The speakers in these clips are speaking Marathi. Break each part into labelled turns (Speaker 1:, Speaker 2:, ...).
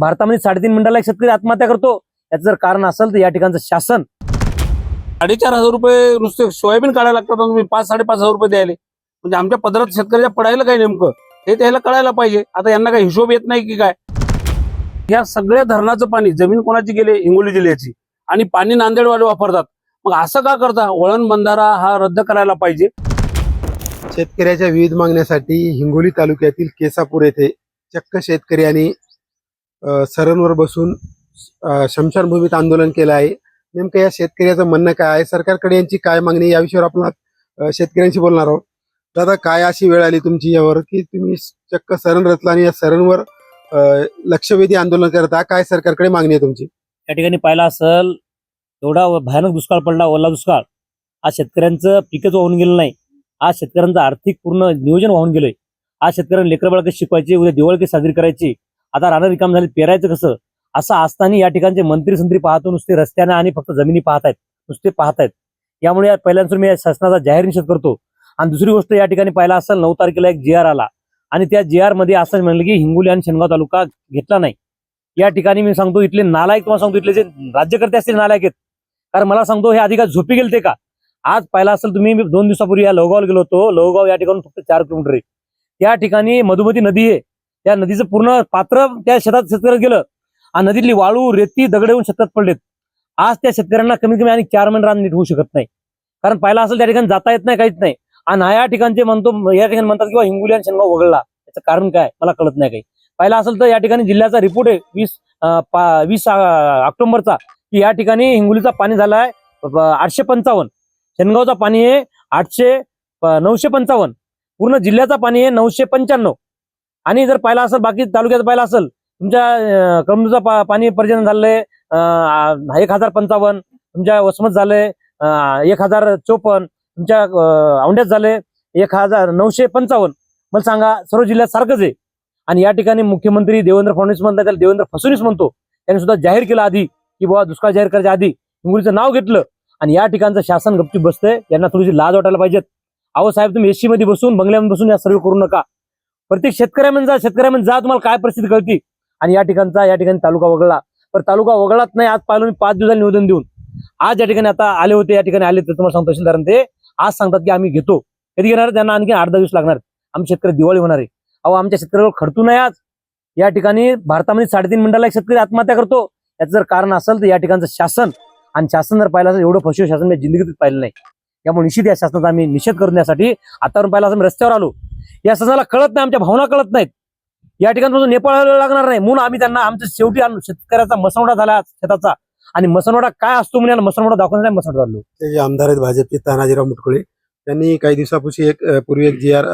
Speaker 1: भारतामध्ये साडेतीन मिनिटाला एक शेतकरी आत्महत्या करतो. याचं जर कारण असेल तर या ठिकाणचं शासन.
Speaker 2: साडेचार हजार रुपये नुसते सोयाबीन काढायला लागतात आणि तुम्ही पाच साडेपाच हजार रुपये द्यायले. म्हणजे आमच्या पदरात शेतकऱ्याच्या पडायला काय नेमकं? हे त्याला कळायला पाहिजे. आता यांना काही हिशोब येत नाही की काय? या सगळ्या धरणाचं पाणी जमीन कोणाची गेले? हिंगोली जिल्ह्याची. आणि पाणी नांदेडवाले वापरतात. मग असं का करता? वळण बंधारा हा रद्द करायला पाहिजे.
Speaker 3: शेतकऱ्याच्या विविध मागण्यासाठी हिंगोली तालुक्यातील केसापूर येथे चक्क शेतकऱ्यांनी अ, सरणवर बसून शमशानभूमीत आंदोलन केलं आहे. नेमकं या शेतकऱ्याचं म्हणणं काय आहे? सरकारकडे यांची काय मागणी आहे? या विषयावर आपण शेतकऱ्यांशी बोलणार आहोत. दादा काय अशी वेळ आली तुमची यावर की तुम्ही चक्क सरण रचला आणि या सरणवर अ, लक्षवेधी आंदोलन करता? काय सरकारकडे मागणी आहे तुमची?
Speaker 1: या ठिकाणी पाहिला असेल एवढा भयानक दुष्काळ पडला ओला दुष्काळ. आज शेतकऱ्यांचं पिकच वाहून गेलं नाही. आज शेतकऱ्यांचं आर्थिक पूर्ण नियोजन वाहून गेलंय. आज शेतकऱ्यांना लेकर कशी शिकवायची उद्या दिवाळी साजरी करायची. आता रानं रिकाम झाली पेरायचं कसं? असं असताना या ठिकाणचे मंत्री संत्री पाहतो नुसते रस्त्याने आणि फक्त जमिनी पाहतायत नुसते पाहतायत. यामुळे पहिल्यांदा मी शासनाचा जाहीर निषेध करतो. आणि दुसरी गोष्ट या ठिकाणी पाहिला असेल नऊ तारखेला एक जी आर आला. आणि त्या जी आरमध्ये असं म्हणलं की हिंगोली आणि शेनगाव तालुका घेतला नाही. या ठिकाणी मी सांगतो इथले नालायक तुम्हाला सांगतो इथले जे राज्यकर्ते असतील नालायक आहेत. कारण मला सांगतो हे अधिकार झोपी गेले ते का? आज पाहिला असेल तुम्ही दोन दिवसापूर्वी या लोहगावला गेलो होतो. लोहगाव या ठिकाणी फक्त चार किलोमीटर आहे. त्या ठिकाणी मधुमती नदी आहे. त्या नदीचं पूर्ण पात्र त्या शेतात शेतकऱ्यात गेलं. आणि नदीतली वाळू रेती दगड येऊन शेतात पडलेत. आज त्या शेतकऱ्यांना कमीत कमी आणि चार महिने रान नीट होऊ शकत नाही. कारण पाहिला असेल त्या ठिकाणी जाता येत नाही काहीच नाही. आणि या ठिकाणचे म्हणतो या ठिकाणी म्हणतात किंवा हिंगोली आणि शेणगाव वगळला. याचं कारण काय? मला कळत नाही काही. पाहिला असेल तर या ठिकाणी जिल्ह्याचा रिपोर्ट आहे वीस वीस अं, ऑक्टोबरचा. की या ठिकाणी हिंगोलीचा पाणी झालाय आहे आठशे पंचावन्न. शेणगावचा पाणी आहे आठशे नऊशे पंचावन्न. पूर्ण जिल्ह्याचा पाणी आहे नऊशे पंच्याण्णव. आणि जर पाहिला असेल बाकी तालुक्यात पाहिला असेल तुमच्या अं, पा- पाणी पर्जन झालंय एक हजार पंचावन्न तुमच्या वसमत झाले अं, एक हजार चोपन्न तुमच्या अं, औंढ्यात झाले एक हजार नऊशे पंचावन्न. मला सांगा सर्व जिल्ह्यात सारखंच आहे. आणि या ठिकाणी मुख्यमंत्री देवेंद्र फडणवीस म्हणतात त्याला देवेंद्र फडणवीस म्हणतो. त्यांनी सुद्धा जाहीर केलं आधी की बाबा दुष्काळ जाहीर करायच्या आधी हिंगोलीचं नाव घेतलं. आणि या ठिकाणचं शासन गपचूप बसतंय. यांना थोडीशी लाज वाटायला पाहिजेत. अहो साहेब तुम्ही एसी मध्ये बसून बंगल्यामध्ये बसून या सर्व करू नका. प्रत्येक शेतकऱ्या म्हणजे जा म्हणजे जा तुम्हाला काय परिस्थिती कळती? आणि या ठिकाणचा या ठिकाणी तालुका वगळला. पण तालुका वगळत नाही आज पाहिलं मी पाच दिवसांनी निवेदन देऊन. आज या ठिकाणी आता आले होते या ठिकाणी आले तर तुम्हाला सांगतो तहसीलदारांनी ते. आज सांगतात की आम्ही घेतो. कधी घेणार त्यांना आणखी आठ दहा दिवस लागणार आमचे शेतकरी दिवाळी होणार आहे. अहो आमच्या शेतकऱ्यावर खडतू नाही आज. या ठिकाणी भारतामध्ये साडेतीन मिनिटाला एक शेतकरी आत्महत्या करतो. याचं जर कारण असेल तर या ठिकाणचं शासन आणि शासन जर पाहिलं असेल एवढं फसवे शासन मी जिंदगीत पाहिलं नाही. त्यामुळे निश्चित या शासनाचा आम्ही निषेध करण्यासाठी आतावरून पाहिलं असं रस्त्यावर आलो. या सणाला कळत नाही आमच्या भावना कळत नाहीत. या ठिकाणी नेपाळ लागणार नाही म्हणून आम्ही त्यांना आमच्या शेवटी आम- शेतकऱ्याचा मसनवडा झाला शेताचा. आणि मसनवडा काय असतो म्हणून मसनवडा दाखवण्यासाठी मसनवडा झालो.
Speaker 3: ते जे आमदार आहेत भाजपचे तानाजीराव मुटकुळे त्यांनी काही दिवसापूर्वी एक पूर्वी एक जी आर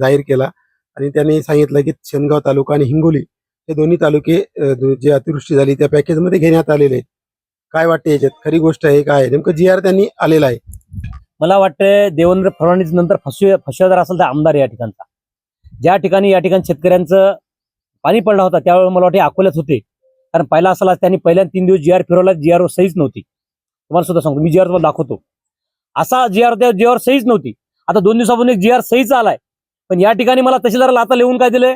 Speaker 3: जाहीर केला. आणि त्यांनी सांगितलं की शेनगाव तालुका आणि हिंगोली हे दोन्ही तालुके जे अतिवृष्टी झाली त्या पॅकेजमध्ये घेण्यात आलेले आहेत. काय वाटते याच्यात? खरी गोष्ट आहे काय नेमकं जी आर त्यांनी आलेला आहे.
Speaker 1: मला वाटतं देवेंद्र फडणवीस नंतर फसवे फसवेदार असेल तर आमदार या ठिकाणचा. ज्या ठिकाणी या ठिकाणी शेतकऱ्यांचं पाणी पडला होता त्यावेळेला मला वाटते अकोल्यात होते. कारण पहिला असाला त्यांनी पहिल्या तीन दिवस जी आर फिरवला जी आर सहीच नव्हती. तुम्हाला सुद्धा सांगतो मी जी आर तुम्हाला दाखवतो. असा जी आर त्या जी आर सहीच नव्हती. आता दोन दिवसापासून एक जी आर सहीच आलाय. पण या ठिकाणी मला तहसीलदाराला आता लिहून काय दिलंय?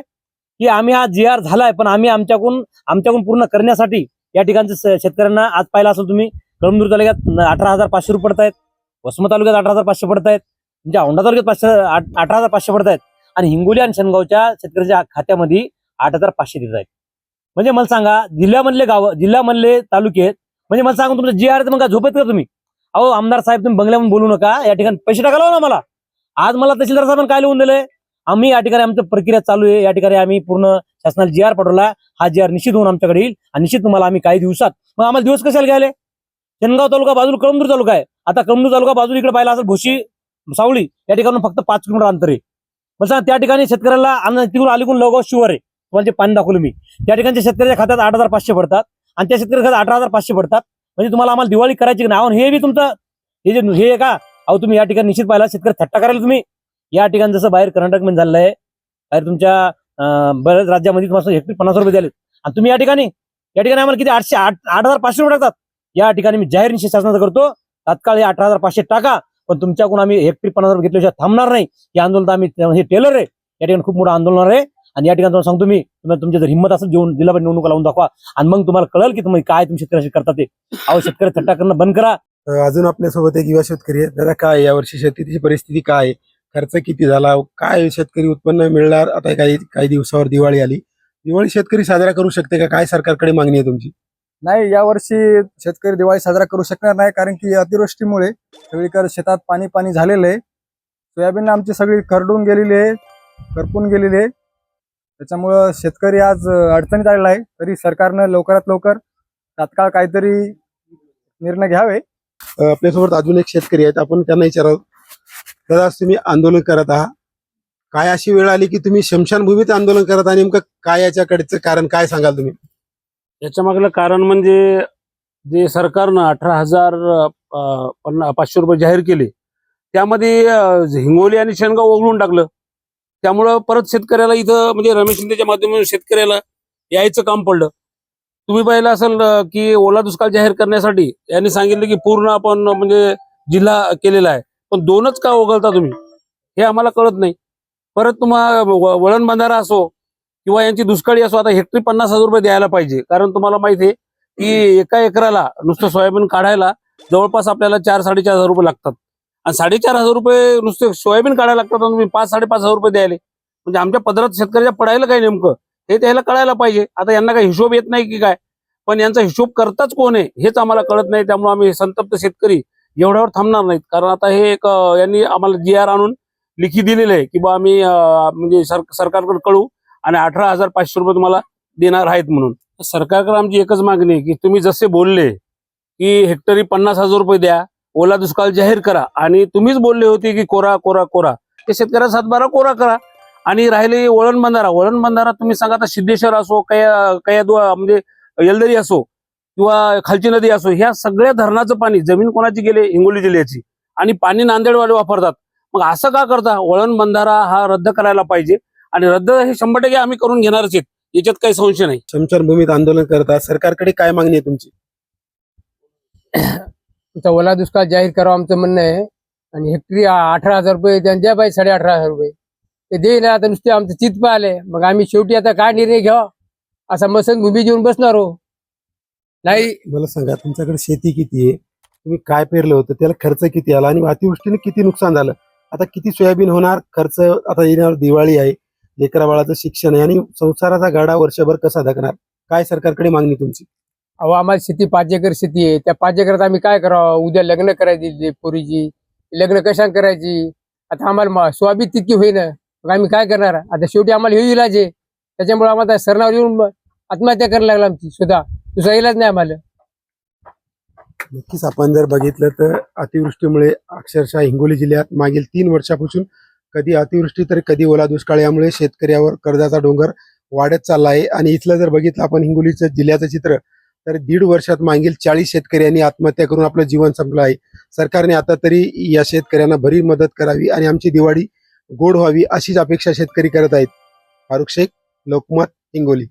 Speaker 1: की आम्ही हा जी आर झालाय पण आम्ही आमच्याकडून आमच्याकडून पूर्ण करण्यासाठी या ठिकाणच्या शेतकऱ्यांना आज पाहिला असेल तुम्ही कळमदूर तालुक्यात अठरा हजार पाचशे रुपये पडतायत. वसमत तालुक्यात अठरा हजार पाचशे पडत आहेत म्हणजे औंढा तालुक्यात पाचशे अठरा हजार पाचशे पडत आहेत आणि हिंगोली आणि शनगावच्या शेतकऱ्याच्या खात्यामध्ये आठ हजार पाचशे देत आहेत म्हणजे मला सांगा जिल्ह्यामधले गाव जिल्ह्यामधले तालुके आहेत म्हणजे मला सांगा तुमचं जी आर मग काय झोपेत का तुम्ही? अहो आमदार साहेब तुम्ही बंगल्यामध्ये बोलू नका या ठिकाणी पैसे टाकायला ना मला आज मला तहसीलदार साहेबांनी काय लिहून दिलंय? आम्ही या ठिकाणी आमचं प्रक्रिया चालू आहे या ठिकाणी आम्ही पूर्ण शासनाला जी आर पाठवला हा जी आर निश्चित होऊन आमच्याकडे येईल. आणि निश्चित तुम्हाला आम्ही काही दिवसात मग आम्हाला दिवस कशाला घ्यायला शनगाव तालुका बाजूला कळमदूर तालुका आहे. आता कळमदूर तालुका बाजूला इकडे पाहिला असेल भोशी सावळी या ठिकाणी फक्त पाच किलोमीटर अंतर आहे. मग त्या ठिकाणी शेतकऱ्याला अन्न तिकडून अलीकडून लवकर शिवर आहे. तुम्हाला पाणी दाखवलं मी. त्या ठिकाणच्या शेतकऱ्याच्या खात्यात आठ हजार पाचशे पडतात आणि त्या शेतकऱ्याच्या खात्यात अठरा हजार पाचशे पडतात. म्हणजे तुम्हाला आम्हाला दिवाळी करायची की नाही? हे बी तुमचं हे जे हे का? अहो तुम्ही या ठिकाणी निश्चित पाहिला शेतकरी थट्टा करायला तुम्ही. या ठिकाणी जसं बाहेर कर्नाटकमध्ये झालेलं आहे बाहेर तुमच्या बऱ्याच राज्यामध्ये तुम्हाला हेक्टरी पन्नास रुपये द्याले आणि तुम्ही या ठिकाणी या ठिकाणी आम्हाला किती? आठशे आठ आठ हजार पाचशे रुपये टाकतात या ठिकाणी मी जाहीर निश्चित शासनाचा करतो. तात्काळ हे अठरा हजार पाचशे टाका पण तुमच्याकडून आम्ही हेक्टरी पन्नास हजार घेतल्याशिवाय थांबणार नाही. हे आंदोलन आम्ही हे टेलर आहे. या ठिकाणी खूप मोठं आंदोलन आहे. आणि या ठिकाणी तुम्हाला सांगतो मी तुम्हाला तुमच्या जर हिंमत असेल जेवण जिल्हा परिषद निवडणुका लावून दाखवा. आणि मग तुम्हाला कळेल की तुम्ही काय तुम्ही शेतकऱ्याशी करता ते. अहो शेतकरी थट्टा करणं बंद करा.
Speaker 3: अजून आपल्यासोबत एक युवा शेतकरी आहे. दादा काय यावर्षी शेतीची परिस्थिती काय आहे? खर्च किती झाला? काय शेतकरी उत्पन्न मिळणार? आता काही काही दिवसावर दिवाळी आली. दिवाळी शेतकरी साजरा करू शकते का? काय सरकारकडे मागणी आहे तुमची?
Speaker 4: नाही यावर्षी शेतकरी दिवाळी साजरा करू शकणार नाही कारण की अतिवृष्टीमुळे सगळीकडे शेतात पाणी पाणी झालेलं आहे. सोयाबीन आमची सगळी खरडून गेलेली आहे करपून गेलेली आहे. त्याच्यामुळं शेतकरी आज अडचणीत आलेला आहे तरी सरकारनं लवकरात लवकर तात्काळ काहीतरी निर्णय घ्यावे.
Speaker 3: आपल्यासोबत अजून एक शेतकरी आहेत आपण त्यांना विचारावं. दादा तुम्ही आंदोलन करत आहात. काय अशी वेळ आली की तुम्ही शमशानभूमीत आंदोलन करत आणि नेमकं काय याच्याकडचं कारण काय सांगाल तुम्ही?
Speaker 2: याच्या मागलं कारण म्हणजे जे सरकारनं अठरा हजार पन्ना पाचशे रुपये जाहीर केले त्यामध्ये हिंगोली आणि शेणगाव वगळून टाकलं. त्यामुळं परत शेतकऱ्याला इथं म्हणजे रमेश शिंदेच्या माध्यमातून शेतकऱ्याला यायचं काम पडलं. तुम्ही पाहिलं असेल की ओला दुष्काळ जाहीर करण्यासाठी यांनी सांगितलं की पूर्ण आपण म्हणजे जिल्हा केलेला आहे. पण दोनच का वगळता तुम्ही? हे आम्हाला कळत नाही. परत तुम्हाला वळण बंधारा असो किंवा यांची दुष्काळी असो आता हेक्टरी पन्नास हजार रुपये द्यायला पाहिजे. कारण तुम्हाला माहिती आहे की एका एकराला नुसतं सोयाबीन काढायला जवळपास आपल्याला चार साडेचार हजार रुपये लागतात. आणि साडेचार हजार रुपये नुसते सोयाबीन काढायला लागतात आणि तुम्ही पाच साडेपाच हजार रुपये द्यायले. म्हणजे आमच्या पदरात शेतकऱ्याच्या पडायला काय नेमकं? हे त्याला कळायला पाहिजे. आता यांना काही हिशोब येत नाही की काय? पण यांचा हिशोब करताच कोण आहे हेच आम्हाला कळत नाही. त्यामुळे आम्ही संतप्त शेतकरी एवढ्यावर थांबणार नाहीत. कारण आता हे एक यांनी आम्हाला जी आर आणून लिखी दिलेलं आहे की बा आम्ही म्हणजे सर सरकारकडे कळू आणि अठरा हजार पाचशे रुपये तुम्हाला देणार आहेत म्हणून. सरकारकडे आमची एकच मागणी आहे की तुम्ही जसे बोलले की हेक्टरी पन्नास हजार रुपये द्या ओला दुष्काळ जाहीर करा आणि तुम्हीच बोलले होते की कोरा कोरा कोरा. ते शेतकऱ्या सातबारा कोरा करा. आणि राहिले वळण बंधारा. वळण बंधारा तुम्ही सांगा आता सिद्धेश्वर असो कया कया म्हणजे येलदरी असो किंवा खालची नदी असो ह्या सगळ्या धरणाचं पाणी जमीन कोणाची गेले? हिंगोली जिल्ह्याची. आणि पाणी नांदेडवाले वापरतात. मग असं का करता? वळण बंधारा हा रद्द करायला पाहिजे. आणि रद्द हे शंभर टक्के आम्ही करून घेणारच आहेत. याच्यात काही संशय नाही.
Speaker 3: शमशानभूमीत आंदोलन करत आहात. सरकारकडे काय मागणी आहे तुमची?
Speaker 5: आमचा ओला दुष्काळ जाहीर करावा आमचं म्हणणं आहे. आणि हेक्टरी अठरा हजार रुपये त्यांना द्या पाहिजे साडे अठरा हजार रुपये. ते देईल आता नुसते आमचं चित आले मग आम्ही शेवटी आता काय निर्णय घ्यावा? असा मसन भूमी घेऊन बसणार हो. नाही.
Speaker 3: मला सांगा तुमच्याकडे शेती किती आहे? तुम्ही काय पेरलं होतं? त्याला खर्च किती आला? आणि अतिवृष्टीने किती नुकसान झालं? आता किती सोयाबीन होणार? खर्च आता येणार दिवाळी आहे. लेकरा बाळाचं शिक्षण आहे आणि संसाराचा गाडा वर्षभर कसा धकणार? काय सरकारकडे मागणी तुमची?
Speaker 5: अहो आम्हाला शेती पाच एकर शेती आहे. त्या पाच एकरात आम्ही काय करावं? उद्या लग्न करायची पोरीची. लग्न कशा करायची? आता आम्हाला सोयाबीन तितकी होईन. मग आम्ही काय करणार? आता शेवटी आम्हाला हे इलाज आहे. त्याच्यामुळे आम्हाला सरणावर येऊन आत्महत्या करायला लागला आमची सुद्धा. दुसरा इलाज नाही आम्हाला.
Speaker 3: नक्कीच आपण जर बघितलं तर अतिवृष्टीमुळे अक्षरशः हिंगोली जिल्ह्यात मागील तीन वर्षापासून कधी अतिवृष्टी तर कधी ओला दुष्काळ. यामुळे शेतकऱ्यावर कर्जाचा डोंगर वाढत चालला आहे आणि इथलं जर बघितलं आपण हिंगोलीचं जिल्ह्याचं चित्र तर दीड वर्षात मागील चाळीस शेतकऱ्यांनी आत्महत्या करून आपलं जीवन संपलं आहे. सरकारने आता तरी या शेतकऱ्यांना भरी मदत करावी आणि आमची दिवाळी गोड व्हावी अशीच अपेक्षा शेतकरी करत आहेत. फारुख शेख लोकमत हिंगोली.